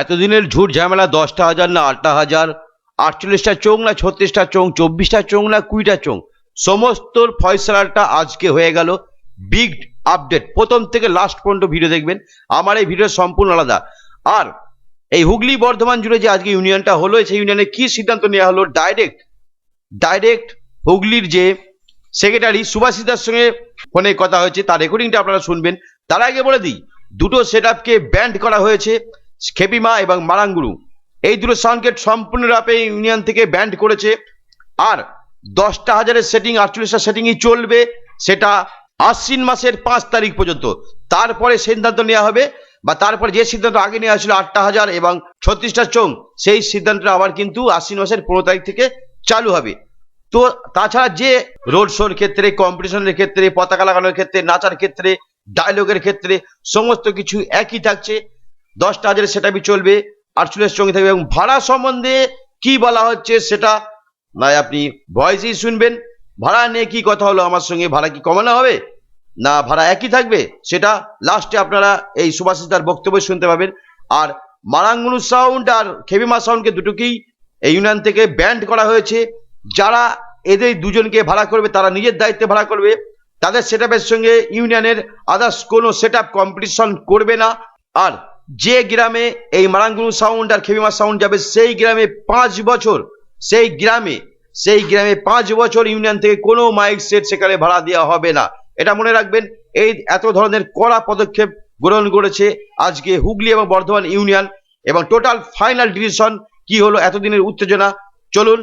এতদিনের ঝুট ঝামেলা দশটা হাজার না আটটা হাজার, আটচল্লিশটা চোং না ছত্রিশটা চোং চব্বিশটা চোং না কুড়িটা চোং সমস্ত ফয়সলাটা আজকে হয়ে গেল। Big update. প্রথম থেকে লাস্ট পর্যন্ত ভিডিও দেখবেন। আমার এই ভিডিও সম্পূর্ণ আলাদা। আর এই হুগলি বর্ধমান জুড়ে যে আজকে ইউনিয়নটা হলো, সেই ইউনিয়নে কি সিদ্ধান্ত নেওয়া হলো? ডাইরেক্ট ডাইরেক্ট হুগলির যে সেক্রেটারি সুভাষিতার সঙ্গে ফোনে কথা হয়েছে। তার রেকর্ডিংটা আপনারা শুনবেন। তার আগে বলে দিই, দুটো সেট আপকে ব্যান্ড করা হয়েছে। খেপিমা এবং মারাঙ্গুরু এই দুটো সাউন্ডকে সম্পূর্ণরূপে ইউনিয়ন থেকে ব্যান্ড করেছে। আর দশটা হাজারের সেটিং আটচল্লিশটা সেটিংই চলবে সেটা আশ্বিন মাসের পাঁচ তারিখ পর্যন্ত। তারপরে সিদ্ধান্ত নেওয়া হবে বা তারপরে যে সিদ্ধান্ত আগে নেওয়া হয়েছিল আটটা হাজার এবং ছত্রিশটা চোং সেই সিদ্ধান্তটা আবার কিন্তু আশ্বিন মাসের পনেরো তারিখ থেকে চালু হবে। তো তাছাড়া যে রোড শোর ক্ষেত্রে কম্পিটিশনের ক্ষেত্রে, পতাকা লাগানোর ক্ষেত্রে, নাচার ক্ষেত্রে ডায়লগের ক্ষেত্রে, সমস্ত কিছু একই থাকছে। দশটা হাজারের সেটাবি চলবে, আটচল্লিশ সঙ্গে থাকবে এবং ভাড়া সম্বন্ধে কি বলা হচ্ছে সেটা নয় আপনি ভয়েসেই শুনবেন। ভাড়া নিয়ে কি কথা হলো আমার সঙ্গে, ভাড়া কি কমানো হবে? না, ভাড়া একই থাকবে? সেটা লাস্টে আপনারা এই সুভাষিতার বক্তব্য শুনতে পাবেন। আর মারাঙ্গুনু সাউন্ড আর খেবিমা সাউন্ডকে দুটোকেই এই ইউনিয়ন থেকে ব্যান্ড করা হয়েছে। যারা এদের দুজনকে ভাড়া করবে, তারা নিজের দায়িত্বে ভাড়া করবে। তাদের সেট সঙ্গে ইউনিয়নের আদার্স কোনো সেট আপ কম্পিটিশন করবে না। আর যে গ্রামে এই মারাঙ্গুনু সাউন্ড আর খেমিমা সাউন্ড যাবে, সেই গ্রামে পাঁচ বছর, সেই গ্রামে সেই গ্রামে পাঁচ বছর ইউনিয়ন থেকে কোনো মাইক সেট সেখানে ভাড়া দেওয়া হবে না। এটা মনে রাখবেন, এই এত ধরনের কড়া পদক্ষেপ গ্রহণ করেছে আজকে হুগলি এবং বর্ধমান ইউনিয়ন এবং টোটাল ফাইনাল ডিসিশন কি হলো এতদিনের উত্তেজনা। চলুন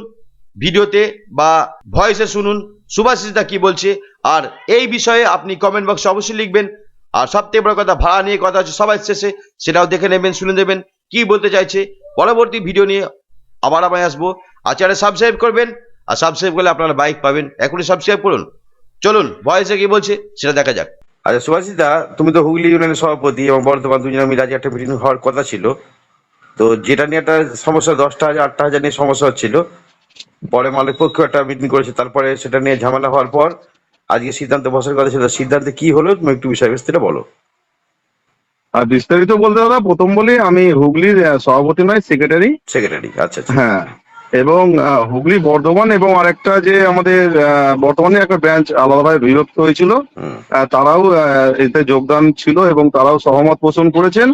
ভিডিওতে বা ভয়েসে শুনুন সুভাষিসদা কি বলছে, আর এই বিষয়ে আপনি কমেন্ট বক্সে অবশ্যই লিখবেন। আর সবথেকে বড় কথা, ভাড়া নিয়ে কথা হচ্ছে, সবাই শেষে সেটাও দেখে নেবেন, শুনে নেবেন, কি বলতে চাইছে। পরবর্তী ভিডিও নিয়ে আবার আমায় আসব। আর চ্যানেল সাবস্ক্রাইব করবেন, আর সাবস্ক্রাইব করলে আপনারা বাইক পাবেন। এখনই সাবস্ক্রাইব করুন। চলুন ভয়েসে কি বলছে, সেটা দেখা যাক। আচ্ছা সুভাষিতা তুমি তো হুগলি ইউনিয়নের সভাপতি এবং বর্ধমান দুজনে মিলে আজকে একটা মিটিং হওয়ার কথা ছিল। তো যেটা নিয়ে একটা সমস্যা, দশটা হাজার, আটটা হাজার নিয়ে সমস্যা হচ্ছিল। পরে মালিক পক্ষ একটা মিটিং করেছে, তারপরে সেটা নিয়ে ঝামেলা হওয়ার পর আজকে সিদ্ধান্ত বসার কথা ছিল সিদ্ধান্তে কি হলো তুমি একটু বিষয় বিস্তারিত বলো। আর বিস্তারিত বলতে দাদা প্রথম বলি আমি হুগলির সভাপতি নয় সেক্রেটারি সেক্রেটারি আচ্ছা আচ্ছা। হ্যাঁ এবং হুগলি বর্ধমান এবং আরেকটা যে আমাদের বর্তমানে একটা ব্রাঞ্চ আলাদাভাবে বিভক্ত হয়েছিল তারাও এতে যোগদান ছিল এবং তারাও সহমত পোষণ করেছেন।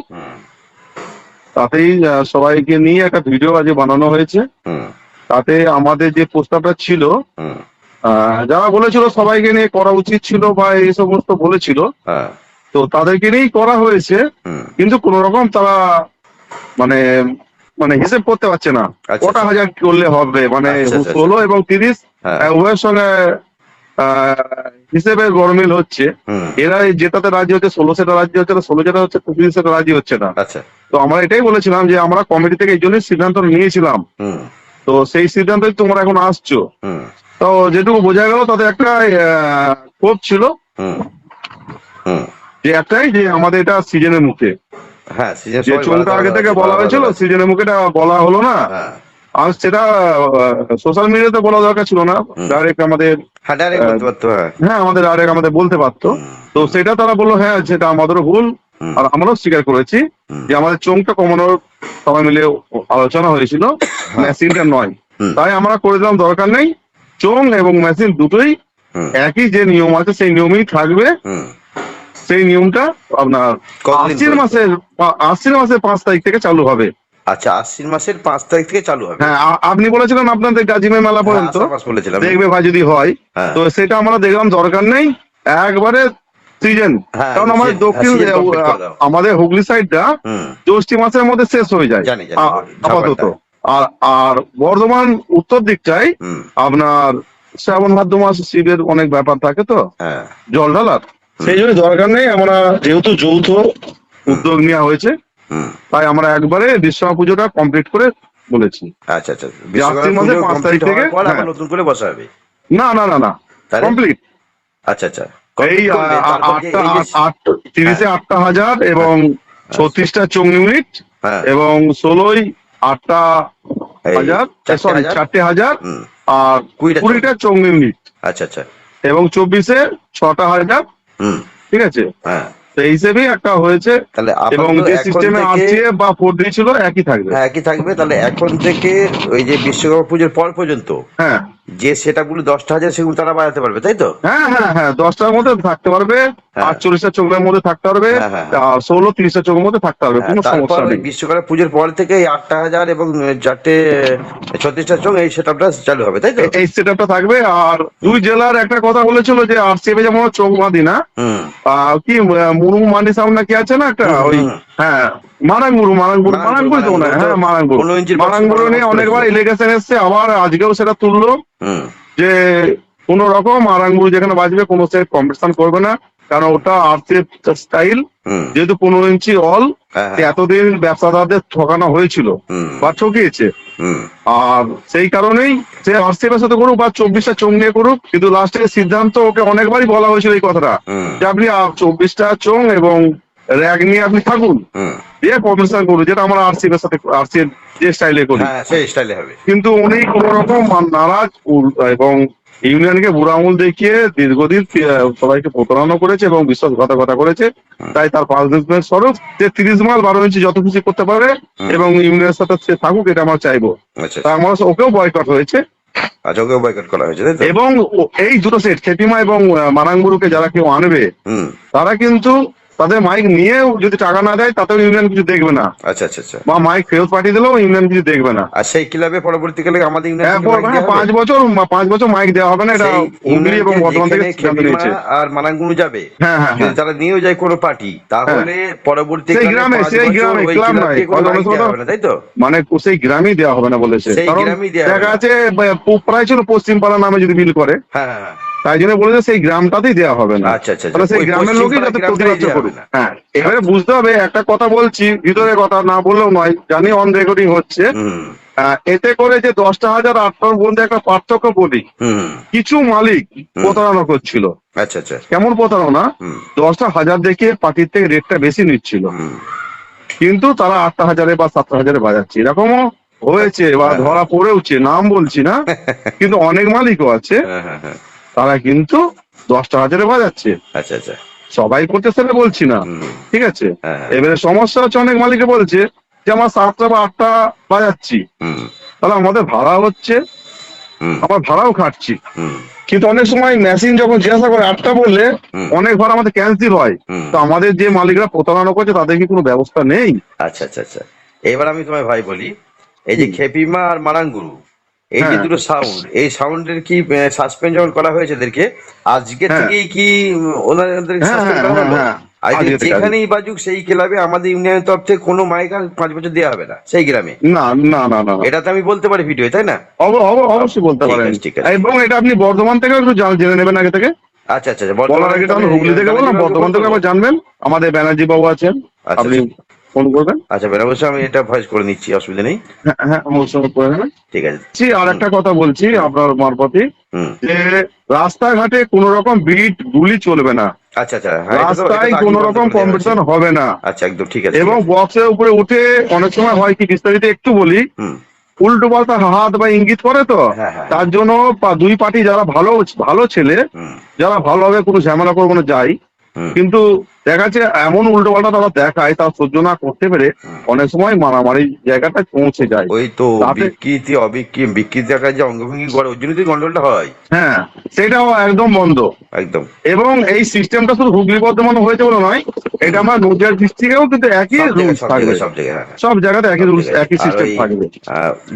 তাতেই সবাইকে নিয়ে একটা ভিডিও আজ বানানো হয়েছে। তাতে আমাদের যে প্রস্তাবটা ছিল যারা বলেছিল সবাইকে নিয়ে করা উচিত ছিল বা এই সমস্ত বলেছিল হ্যাঁ। তো তাদেরকে নিয়েই করা হয়েছে কিন্তু কোন রকম তারা মানে মানে হিসেব করতে পারছে না। আচ্ছা, কটা আচ্ছা। হাজার করলে হবে মানে আচ্ছা, ষোলো এবং তিরিশ হ্যাঁ। উভয়ের সঙ্গে হিসেবে গরমিল হচ্ছে। এরা যেটাতে রাজি হচ্ছে ষোলো সেটা রাজি হচ্ছে না ষোলো যেটা হচ্ছে তিরিশ সেটা রাজি হচ্ছে না। তো আমরা এটাই বলেছিলাম যে আমরা কমিটি থেকে এই জন্যই সিদ্ধান্ত নিয়েছিলাম। তো সেই সিদ্ধান্তই তোমরা এখন আসছো। তো যেটুকু বোঝা গেল তাদের একটা ক্ষোভ ছিল। যে একটাই যে আমাদের এটা সিজনের মুখে। হ্যাঁ যে চুনটা আগে থেকে বলা হয়েছিল সিজনের মুখে এটা বলা হলো না। হ্যাঁ। আর সেটা সোশ্যাল মিডিয়াতে বলা দরকার ছিল না। ডাইরেক্ট আমাদের হ্যাঁ হ্যাঁ। হ্যাঁ আমাদের ডাইরেক্ট আমাদের বলতে পারতো। তো সেটা তারা বলল হ্যাঁ সেটা আমাদেরও ভুল। আর আমরাও স্বীকার করেছি যে আমাদের চোখটা কমানোর সবাই মিলে আলোচনা হয়েছিল। মেশিনটা নয়। তাই আমরা করে দিলাম দরকার নেই। চোং এবং মেশিন দুটোই একই যে নিয়ম আছে সেই নিয়মেই থাকবে। সেই নিয়মটা আপনার আশ্বিন মাসের আশ্বিন মাসের পাঁচ তারিখ থেকে চালু হবে। আচ্ছা আশ্বিন মাসের পাঁচ তারিখ থেকে চালু হবে। হ্যাঁ আপনি বলেছিলেন আপনাদের গাজিমে মেলা হ্যাঁ, পর্যন্ত। দেখবে ভাই যদি হয় হ্যাঁ। তো সেটা আমরা দেখলাম দরকার নেই। একবারে সিজন। হ্যাঁ, কারণ আমাদের দক্ষিণ। আমাদের হুগলি সাইডটা জ্যৈষ্ঠী মাসের মধ্যে শেষ হয়ে যায়। আপাতত। আর আর বর্ধমান উত্তর দিকটায় আপনার শ্রাবণ ভাদ্র মাস শিবের অনেক ব্যাপার থাকে তো? হ্যাঁ। জল ঢালার। সেই জন্য দরকার নেই আমরা যেহেতু যৌথ উদ্যোগ নেওয়া হয়েছে তাই আমরা একবারে বিশ্বকর্মা পুজোটা কমপ্লিট করে বলেছি। আচ্ছা আচ্ছা বিশ্বকর্মা মাসের পাঁচ তারিখ থেকে, হ্যাঁ। নতুন করে বসা হবে? না না না না। কমপ্লিট। আচ্ছা আচ্ছা। এই আটটা আট তিরিশে আটটা হাজার এবং ছত্রিশটা চোং ইউনিট হ্যাঁ। এবং ষোলোই আটটা হাজার সরি? চারটে হাজার আর কুড়িটা কুড়িটা চোং ইউনিট আচ্ছা আচ্ছা। এবং চব্বিশে ছটা হাজার। ঠিক আছে? হ্যাঁ। এই হিসেবেই একটা হয়েছে। তাহলে এবং যে এখন সিস্টেমে থেকে- আসছে বা ফোর ডি ছিল একই থাকবে। হ্যাঁ একই থাকবে। তাহলে এখন থেকে ওই যে বিশ্বকর্মা পুজোর পর পর্যন্ত হ্যাঁ। যে সেটা গুলো দশটা হাজার সেগুলো তারা বাড়াতে পারবে তাই তো? হ্যাঁ হ্যাঁ হ্যাঁ দশটার মধ্যে থাকতে পারবে। আটচল্লিশটা চোখের মধ্যে থাকতে পারবে হ্যাঁ, হ্যাঁ। আর ষোলো তিরিশটা চোখের মধ্যে থাকতে পারবে কোনো হ্যাঁ, সমস্যা নেই। বিশ্বকর্মা পুজোর পর থেকে এই আটটা হাজার এবং চারটে ছত্রিশটা চোখ এই সেটআপটা চালু হবে তাই তো? এই সেট থাকবে আর দুই জেলার একটা কথা বলেছিল যে আরসিএফে যেমন চোখ বাঁধি না। কি মুরমু মান্ডি সাউন্ড না কি আছে না একটা ওই হ্যাঁ মারাঙ্গুরু মারাঙ্গুরু মারাঙ্গুরু, তো না হ্যাঁ মারাঙ্গুরু মারাঙ্গুরু নিয়ে অনেকবার। ইলেকশন এসছে আবার আজকেও সেটা তুললো যে কোন রকম মারাঙ্গুরু যেখানে বাজবে কোনো সে কম্পিটিশন করবে না। কারণ ওটা আরসিএফ স্টাইল যেহেতু পনেরো ইঞ্চি অল হ্যাঁ, হ্যাঁ। এতদিন ব্যবসাদারদের ঠকানো হয়েছিল বা ঠকিয়েছে। আর সেই কারণেই সে আরসিএফ সাথে করুক বা চব্বিশটা চোখ নিয়ে করুক কিন্তু লাস্টে সিদ্ধান্ত ওকে অনেকবারই বলা হয়েছিল এই কথাটা যে আপনি চব্বিশটা চোখ এবং র্যাগ নিয়ে আপনি থাকুন। দিয়ে কম্পিটিশন করুন যেটা আমরা আরসিএফ এর সাথে আরসিএফ যে স্টাইলে করি। হ্যাঁ সেই স্টাইলে হবে। কিন্তু উনি কোন রকম নারাজ এবং ইউনিয়নকে বুড়ো আঙুল দেখিয়ে দীর্ঘদিন সবাইকে প্রতারণা করেছে এবং বিশ্বাসঘাতকতা করেছে। তাই তার পাসবুক স্বরূপ যে তিরিশ মাল বারো ইঞ্চি যত খুশি করতে পারে এবং ইউনিয়নের সাথে সে থাকুক এটা আমার চাইব। আচ্ছা। তা আমার ওকেও বয়কট হয়েছে। আচ্ছা ওকে বয়কট করা হয়েছে এবং এই দুটো সেট খেপিমা এবং আহ, মারাঙ্গুরুকে যারা কেউ আনবে তারা কিন্তু তাদের মাইক নিয়েও যদি টাকা না দেয় তাতেও ইউনিয়ন কিছু দেখবে না। আচ্ছা আচ্ছা আচ্ছা। বা মাইক ফেরত পাঠিয়ে দিলেও ইউনিয়ন কিছু দেখবে না। আর সেই ক্লাবে পরবর্তীকালে আমাদের ইউনিয়ন হ্যাঁ, হ্যাঁ, পাঁচ? বছর পাঁচ বছর মাইক দেওয়া হবে না এটা হুগলি এবং বর্ধমান থেকে আর মানাঙ্গুনু যাবে হ্যাঁ হ্যাঁ হ্যাঁ। তারা নিয়েও যায় কোনো পার্টি তাহলে পরবর্তী সেই গ্রামে, সেই গ্রামে, ক্লাব নয়, তাই তো? মানে সেই গ্রামেই দেওয়া হবে না বলেছে। কারণ দেখা আছে প্রায় ছিল পশ্চিমপাড়া নামে যদি বিল করে। হ্যাঁ হ্যাঁ, হ্যাঁ। তাই জন্য বলেছে সেই গ্রামটাতেই দেওয়া হবে না। আচ্ছা, আচ্ছা, তাহলে সেই গ্রামের লোকই যাতে প্রতিবাদ করুক হ্যাঁ এবারে বুঝতে হবে একটা কথা বলছি ভিতরে কথা না বললেও নয় জানি অন রেকর্ডিং হচ্ছে। এতে করে যে দশটা হাজার আটটার মধ্যে একটা পার্থক্য বলি কিছু মালিক প্রতারণা করছিল। আচ্ছা আচ্ছা। কেমন প্রতারণা? দশটা হাজার দেখিয়ে পার্টির থেকে রেটটা বেশি নিচ্ছিল। কিন্তু তারা আটটা হাজারে বা সাতটা হাজারে বাজাচ্ছে। এরকমও হয়েছে বা হ্যাঁ। ধরা পড়েওছে নাম বলছি না কিন্তু অনেক মালিকও আছে। হ্যাঁ হ্যাঁ। তারা কিন্তু দশটা হাজারে বাজাচ্ছে। আচ্ছা আচ্ছা। সবাই করতে সেটা বলছি না। ঠিক আছে? হ্যাঁ হ্যাঁ। এবারে সমস্যা হচ্ছে অনেক মালিকে বলছে যে আমার সাতটা বা আটটা বাজাচ্ছি। তাহলে আমাদের ভাড়া হচ্ছে আমার ভাড়াও খাটছি। কিন্তু অনেক সময় মেশিন যখন জিজ্ঞাসা করে আটটা বললে অনেক ভাড়া আমাদের ক্যান্সেল হয়। তো আমাদের যে মালিকরা প্রতারণা করছে তাদের কি কোনো ব্যবস্থা নেই? আচ্ছা আচ্ছা আচ্ছা। এবার আমি তোমায় ভাই বলি এই যে খেপিমা আর মারাঙ্গুরু এই যে হ্যাঁ। দুটো সাউন্ড এই সাউন্ডের কি সাসপেন্ড যখন করা হয়েছে এদেরকে আজকে হ্যাঁ। থেকেই কি ওনাদের হ্যাঁ। আজকে যেখানেই বাজুক সেই ক্লাবে আমাদের ইউনিয়নের তরফ থেকে কোনো মাইক আর পাঁচ বছর দেওয়া হবে না সেই গ্রামে না না না না। এটা তো আমি বলতে পারি ভিডিও তাই না অব- অব- অবশ্যই বলতে পারেন ঠিক আছে। এবং এটা আপনি বর্ধমান থেকে একটু জান- নেবেন আগে থেকে আচ্ছা আচ্ছা আচ্ছা, বলার আগে হুগলি থেকে বললাম বর্ধমান থেকে আবার জানবেন আমাদের ব্যানার্জি বাবু আছেন আচ্ছা, আপনি আচ্ছা। ফোন করবেন? আচ্ছা অবশ্যই আমি এটা ভয়েস করে নিচ্ছি অসুবিধা নেই। হ্যাঁ হ্যাঁ করে নেবেন। ঠিক আছে। জি, আর একটা কথা বলছি আপনার মারফতি যে রাস্তাঘাটে কোন রকম বিট গুলি চলবে না। আচ্ছা আচ্ছা হ্যাঁ, রাস্তায় আগেই কোন রকম কম্পিটিশন হবে না। আচ্ছা একদম ঠিক আছে এবং বক্সের উপরে উঠে অনেক সময় হয় কি বিস্তারিত একটু বলি। উল্টো পাল্টা হাত বা ইঙ্গিত করে তো। হ্যাঁ। তার জন্য দুই পার্টি যারা ভালো ভালো ছেলে যারা ভালোভাবে কোনো ঝামেলা করব না যাই কিন্তু দেখা যাচ্ছে এমন উল্টো পাল্টা তারা দেখায় তা সহ্য না করতে পেরে অনেক সময় মারামারি জায়গাটা পৌঁছে যায়। ওই তো বিকৃতি অবিকৃতি বিকৃতি আকার যে অঙ্গভঙ্গি করে ওই জন্য তো গন্ডলটা হয়। হ্যাঁ সেটাও একদম বন্ধ। একদম। এবং এই সিস্টেমটা শুধু হুগলি বর্ধমানে হয়েছে বলে নয় এটা আমার নদিয়ার ডিস্ট্রিক্টেও কিন্তু একই রুলস সব থাকবে। সব জায়গায় হ্যাঁ। সব জায়গাতে একই রুলস একই সিস্টেম থাকবে।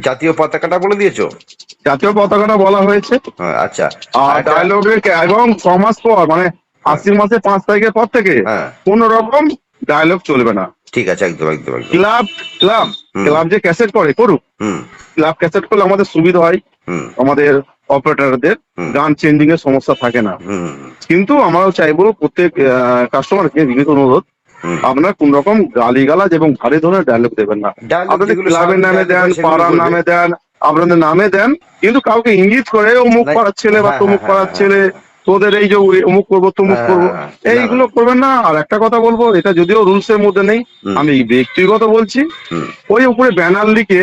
জাতীয় পতাকাটা বলে দিয়েছ? জাতীয় পতাকাটা বলা হয়েছে। হ্যাঁ, আচ্ছা। আর ডায়লগের এবং ছ মাস পর মানে আশ্বিন মাসের পাঁচ তারিখের পর থেকে হ্যাঁ। কোন রকম ডায়লগ চলবে না। ঠিক আছে একদম একদম ক্লাব ক্লাব ক্লাব যে ক্যাসেট করে করুক। হুম। ক্লাব ক্যাসেট করলে আমাদের সুবিধা হয়। আমাদের অপারেটরদের। গান চেঞ্জিং এর সমস্যা থাকে না। কিন্তু আমরাও চাইব প্রত্যেক কাস্টমারকে বিনীত অনুরোধ আপনার কোন রকম গালিগালাজ এবং ভারী ধরনের ডায়লগ দেবেন না। আপনাদের ক্লাবের নামে দেন পাড়ার নামে দেন আপনাদের নামে দেন কিন্তু কাউকে ইঙ্গিত করে অমুক না- পাড়ার ছেলে বা হ্যাঁ, তমুক হ্যাঁ, পাড়ার ছেলে তোদের এই যে অমুক করব তমুক হ্যাঁ, করব হ্যাঁ, হ্যাঁ। এইগুলো করবেন না। আর একটা কথা বলব এটা যদিও রুলস এর মধ্যে নেই আমি ব্যক্তিগত বলছি ওই উপরে ব্যানার লিখে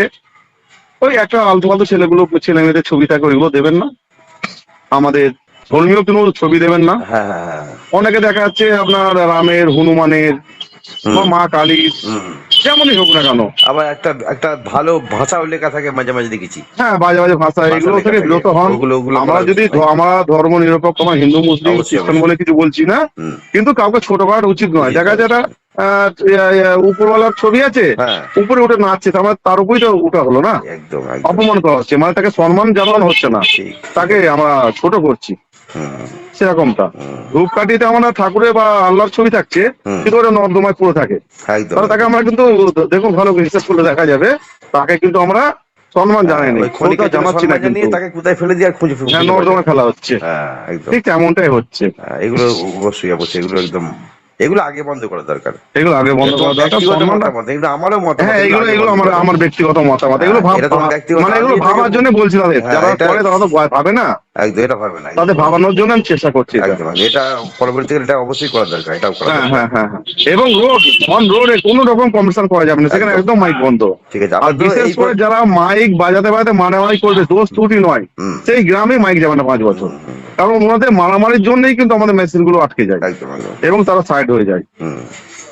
ওই একটা আলতু ফালতু ছেলেগুলো ছেলে মেয়েদের ছবি থাকে ওইগুলো দেবেন না। আমাদের ধর্মীয় কোনো ছবি দেবেন না। অনেকে দেখা যাচ্ছে আপনার রামের হনুমানের মা কালীর। যেমনই হোক না কেন। আবার একটা একটা ভালো ভাষাও লেখা থাকে মাঝে মাঝে দেখেছি। হ্যাঁ মাঝে মাঝে ভাষা এগুলো থেকে বিরত হন। আমরা যদি আমরা ধর্ম নিরপেক্ষ আমরা হিন্দু মুসলিম খ্রিস্টান বলে কিছু বলছি না কিন্তু কাউকে ছোট করা উচিত নয়। দেখা। যাচ্ছে উপরওয়ালার ছবি আছে হ্যাঁ। উপরে উঠে নাচছে তার মানে তার উপরেই তো উঠা হলো না? অপমান করা হচ্ছে মানে তাকে সম্মান জানানো হচ্ছে না। ঠিক। তাকে আমরা ছোট করছি। সেরকমটা। হুম, ধূপকাঠিতে আমাদের ঠাকুরের বা আল্লাহর ছবি থাকছে হুম। কিন্তু ওটা নর্দমায় পড়ে থাকে। তাহলে তাকে আমরা কিন্তু দেখুন ভালো হিসেব করলে দেখা যাবে। তাকে কিন্তু আমরা সম্মান জানাই নি। জানাচ্ছি না কিন্তু। তাকে কোথায় ফেলে দিয়ে আর খুঁজে খুঁজে হ্যাঁ পাওয়া নর্দমা যায় না। খেলা হচ্ছে। হ্যাঁ ঠিক তেমনটাই হচ্ছে। হ্যাঁ, এগুলো অবশ্যই অবশ্যই এগুলো একদম এগুলো আগে বন্ধ করা দরকার। এগুলো আগে বন্ধ করা দরকার মতামত, এগুলো আমারও মতামত, হ্যাঁ এগুলো এগুলো আমার আমার ব্যক্তিগত মতামত এগুলো হ্যাঁ, ব্যক্তিগত মানে এগুলো ভাবার জন্য বলছি তাদের হ্যাঁ, যারা করে তারা তো ভাবে না। একদম এটা ভাবে না তাদের ভাবানোর জন্য আমি চেষ্টা করছি এটা। পরবর্তীকালে এটা অবশ্যই করা দরকার এটাও করা হ্যাঁ হ্যাঁ হ্যাঁ হ্যাঁ। এবং রোড অন রোডে কোনো রকম কম্পিটিশন করা যাবে না সেখানে একদম। মাইক বন্ধ। ঠিক আছে আর বিশেষ করে যারা মাইক বাজাতে বাজাতে মারামারি করবে দোষ ত্রুটি নয়। সেই গ্রামে মাইক যাবে না পাঁচ বছর। কারণ ওনাদের মারামারির জন্যই কিন্তু আমাদের মেশিনগুলো আটকে যায়। এবং তারা সাইড হয়ে যায়।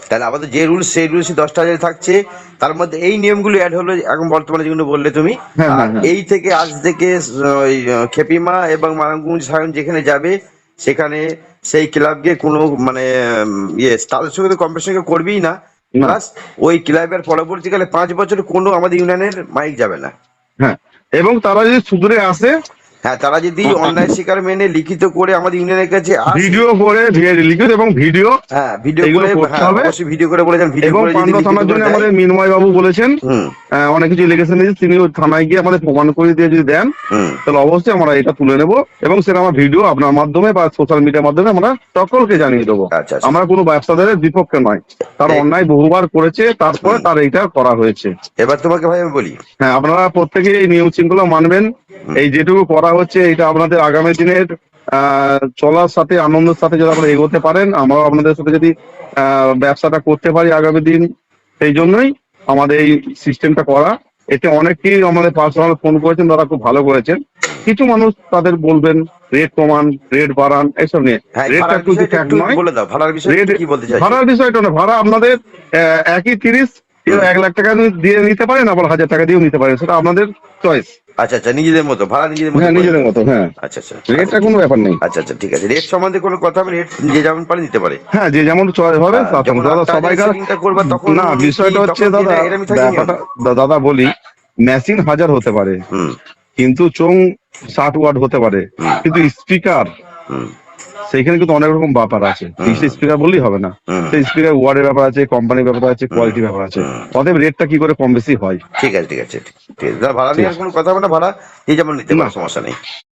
তাহলে আমাদের যে রুলস সেই রুলস দশটা হাজার থাকছে। তার মধ্যে এই নিয়মগুলো অ্যাড হলো এখন বর্তমানে যেগুলো বললে তুমি হ্যাঁ, হ্যাঁ, হ্যাঁ। এই থেকে আজ থেকে ওই খেপিমা এবং মারাঙ্গুঞ্জ সায়ন যেখানে যাবে সেখানে সেই ক্লাবকে কোনো মানে ইয়ে তাদের সঙ্গে তো কম্পিটিশন করবেই না। না। প্লাস ওই ক্লাবের পরবর্তীকালে পাঁচ বছর কোনো আমাদের ইউনিয়নের মাইক যাবে না। হ্যাঁ। এবং তারা যদি সুদূরে আসে হ্যাঁ তারা যদি অন্যায় শিকার মেনে লিখিত করে আমাদের ইউনিয়নের কাছে ভিডিও করে লিখিত এবং ভিডিও। হ্যাঁ ভিডিও করে হ্যাঁ হবে। অবশ্যই ভিডিও করে বলেছেন ভিডিও করে যদি থানার জন্য আমাদের মিনময় বাবু বলেছেন অনেক কিছু লিখেছেন তিনি থানায় গিয়ে আমাদের প্রমাণ করে দিয়ে যদি দেন তাহলে অবশ্যই আমরা এটা তুলে নেব এবং সেটা আমার ভিডিও আপনার মাধ্যমে বা সোশ্যাল মিডিয়ার মাধ্যমে আমরা সকলকে জানিয়ে দেবো। আচ্ছা আচ্ছা। আমরা কোনো ব্যবসাদারের বিপক্ষে নয়। তার অন্যায় বহুবার করেছে তারপরে তার এইটা করা হয়েছে। এবার তোমাকে ভাই আমি বলি। হ্যাঁ আপনারা প্রত্যেকে এই নিয়ম শৃঙ্খলা মানবেন। এই যেটুকু করা হচ্ছে এটা আপনাদের আগামী দিনের আহ, চলার সাথে আনন্দের সাথে যদি আপনারা এগোতে পারেন আমরাও আপনাদের সাথে যদি ব্যবসাটা করতে পারি আগামী দিন সেই জন্যই আমাদের এই সিস্টেমটা করা। এতে অনেকেই আমাদের পার্সোনাল ফোন করেছেন তারা খুব ভালো করেছেন। কিছু মানুষ তাদের বলবেন রেট কমান রেট বাড়ান এইসব নিয়ে। হ্যাঁ রেটটা ভাড়ার একটু নয়। ভাড়ার বিষয়টা না ভাড়া আপনাদের একই তিরিশ এক লাখ টাকা দিয়ে নিতে পারেন আবার হাজার টাকা দিয়েও নিতে পারেন সেটা আপনাদের চয়েস আচ্ছা আচ্ছা নিজেদের মতো ভাড়া নিজেদের মতো হ্যাঁ। নিজেদের মতো হ্যাঁ। আচ্ছা আচ্ছা। রেটটা কোনো ব্যাপার নেই। আচ্ছা আচ্ছা ঠিক আছে। রেট সম্বন্ধে কোনো কথা হবে রেট যে যেমন পারে দিতে পারে। হ্যাঁ যে যেমন চয়েস হবে হ্যাঁ, দাদা সবাই করবা তখন না বিষয়টা হচ্ছে দাদা ব্যাপারটা দাদা বলি মেশিন হাজার হতে পারে। কিন্তু চোং ষাট ওয়াট হতে পারে। কিন্তু স্পিকার হুম সেইখানে কিন্তু অনেক রকম ব্যাপার আছে। হুম। স্পিকার বললেই হবে না। সেই স্পিকার ওয়ার্ডের ব্যাপার আছে কোম্পানির ব্যাপার আছে কোয়ালিটি ব্যাপার আছে। অতএব রেটটা কি করে কম বেশি হয়? ঠিক আছে ঠিক আছে ঠিক আছে। ভাড়া নিয়ে কোনো কথা হবে না ভাড়া। এই যেমন নিতে সমস্যা নেই।